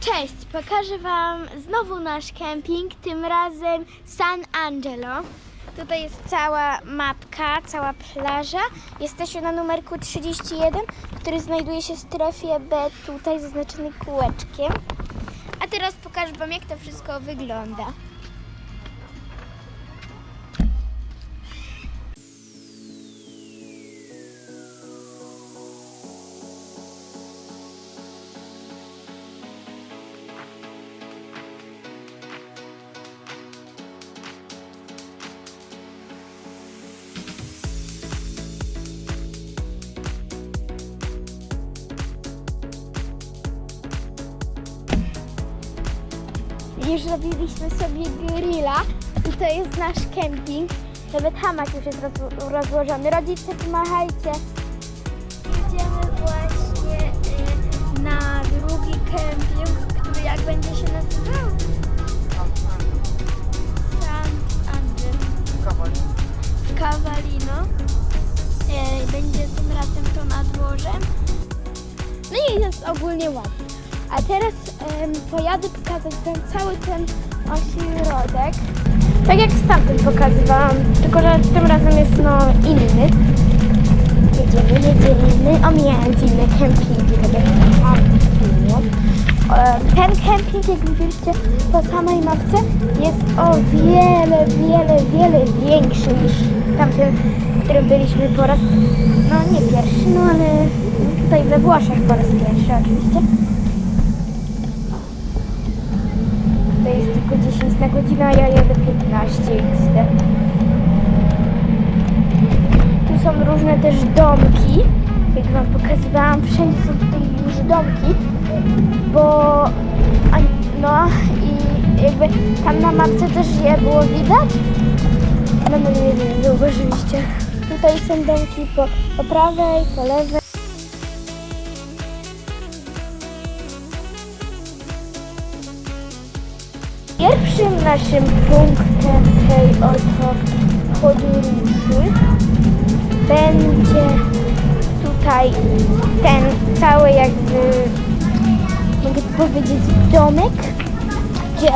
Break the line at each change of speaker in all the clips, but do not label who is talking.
Cześć, pokażę Wam znowu nasz kemping, tym razem San Angelo. Tutaj jest cała mapka, cała plaża. Jesteśmy na numerku 31, który znajduje się w strefie B, tutaj zaznaczony kółeczkiem. A teraz pokażę Wam, jak to wszystko wygląda. Już robiliśmy sobie grilla. Tutaj jest nasz kemping. Nawet hamak już jest roz- rozłożony. Rodzice, pomachajcie. Jedziemy właśnie y, na drugi kemping, który jak będzie się nazywał? San Angelo. Cavallino. E, Będzie tym razem to nad morzem. No i jest ogólnie ładnie. A teraz pojadę pokazać ten cały ten ośrodek. Tak jak z tamtym pokazywałam, tylko że tym razem jest no inny. Jedziemy, jedziemy, omijając inne kempingi, tak jak. E, Ten kemping, jak widzieliście po samej mapce, jest o wiele, wiele, wiele większy niż tamten, w którym byliśmy po raz, no nie pierwszy, no ale tutaj we Włoszech po raz pierwszy oczywiście. To jest tylko 10 na godzinę, a ja jadę 15 XD. Tu są różne też domki. Jak wam pokazywałam, wszędzie są tutaj już domki, bo no i jakby tam na mapce też je było widać. No no nie wiem, zauważyliście. Tutaj są domki po, po prawej, po lewej. Naszym punktem tej oto podróży będzie tutaj ten cały jakby, mogę powiedzieć, domek, gdzie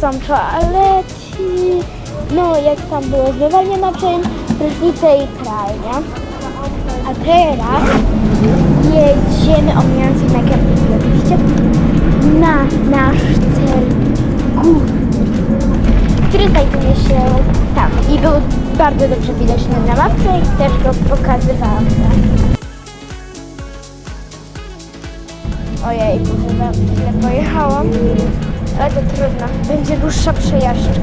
są toalety, no jak tam było zmywanie naczyń, prysznice i pralnia. A teraz jedziemy omijając na oczywiście na nasz cel bardzo dobrze widoczny na mapce i też go pokazywałam. Ojej, chyba źle pojechałam, ale to trudno, będzie dłuższa przejażdżka.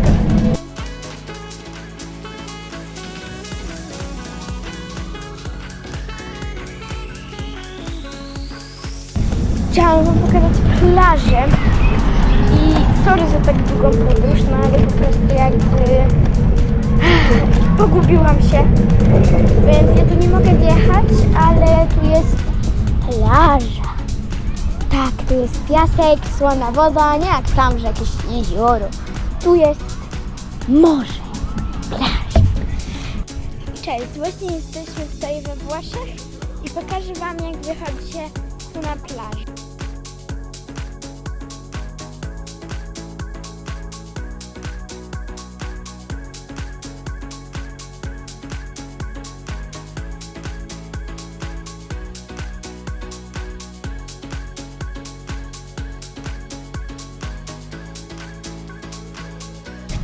Chciałam wam pokazać plażę i sorry za tak długą podróż, no ale po prostu jakby pogubiłam się, więc ja tu nie mogę wjechać, ale tu jest plaża. Tak, tu jest piasek, słona woda, nie jak tam, że jakieś jezioro. Tu jest morze, plaża. Cześć, właśnie jesteśmy tutaj we Włoszech i pokażę Wam jak wychodzi się tu na plażę.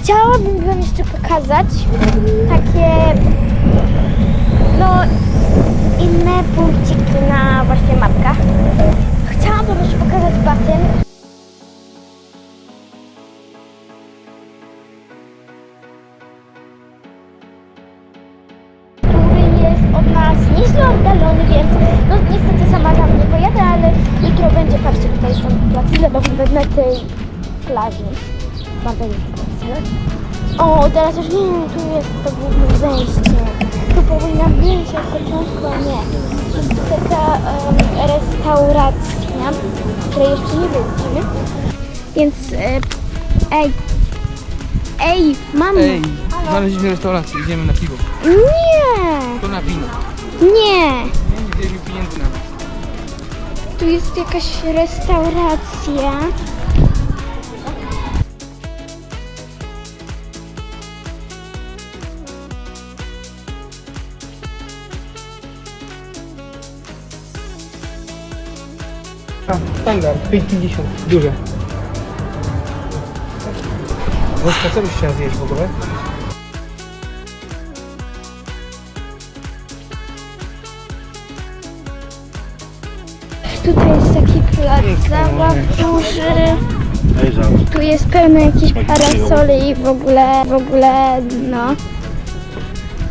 Chciałabym Wam jeszcze pokazać takie no inne punkciki na właśnie mapkach. Chciałam Wam jeszcze pokazać basen. który jest od nas nieźle oddalony, więc no niestety sama tam nie pojadę, ale jutro będzie, patrzcie, tutaj są placy zabawowe na tej plaży. Podoba. O, teraz już nie wiem, tu jest to główne wejście. Tu powinna być od początku, a nie. To jest taka em, restauracja, której jeszcze nie byliśmy. Więc, e, ej, ej, mamo.
Ej, znaleźliśmy restaurację, idziemy na piwo.
Nie,
To na wino.
nie.
Nie, nie wzięli pieniędzy na
tu jest jakaś restauracja.
A, standard, 5,50. Duże. Wąska, co byś chciała zjeść w ogóle?
Tutaj jest taki plac zabaw duży. Tu jest pełno jakichś parasoli i w ogóle, w ogóle, no.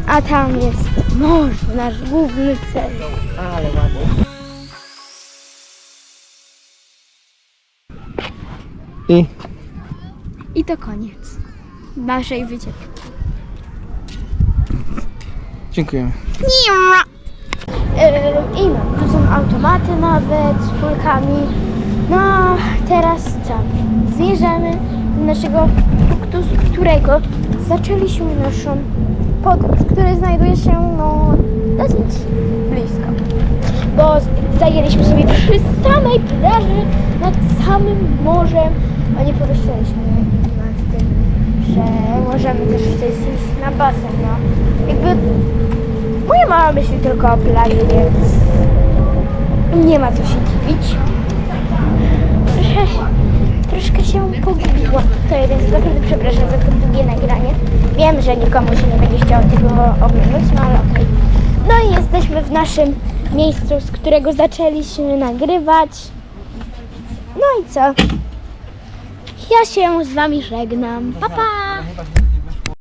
A tam jest morze, nasz główny cel.
Ale ładnie. I
I to koniec naszej wycieczki.
dziękujemy.
Yy, I no, tu są automaty nawet z kulkami. No, teraz co? Zmierzamy do naszego punktu, z którego zaczęliśmy naszą podróż, który znajduje się no, dosyć blisko. Bo zajęliśmy sobie przy samej plaży, nad samym morzem, a nie pomyśleliśmy nad tym, że możemy też coś zjeść na basen. No. Jakby Moja mama myśli tylko o planie, więc nie ma co się dziwić. Troszkę, troszkę się pogubiłam. To jeden z naprawdę przepraszam za to długie nagranie. Wiem, że nikomu się nie będzie chciało tego oglądać, no ale okej. No i jesteśmy w naszym miejscu, z którego zaczęliśmy nagrywać. No i co? Ja się z wami żegnam. Pa, pa!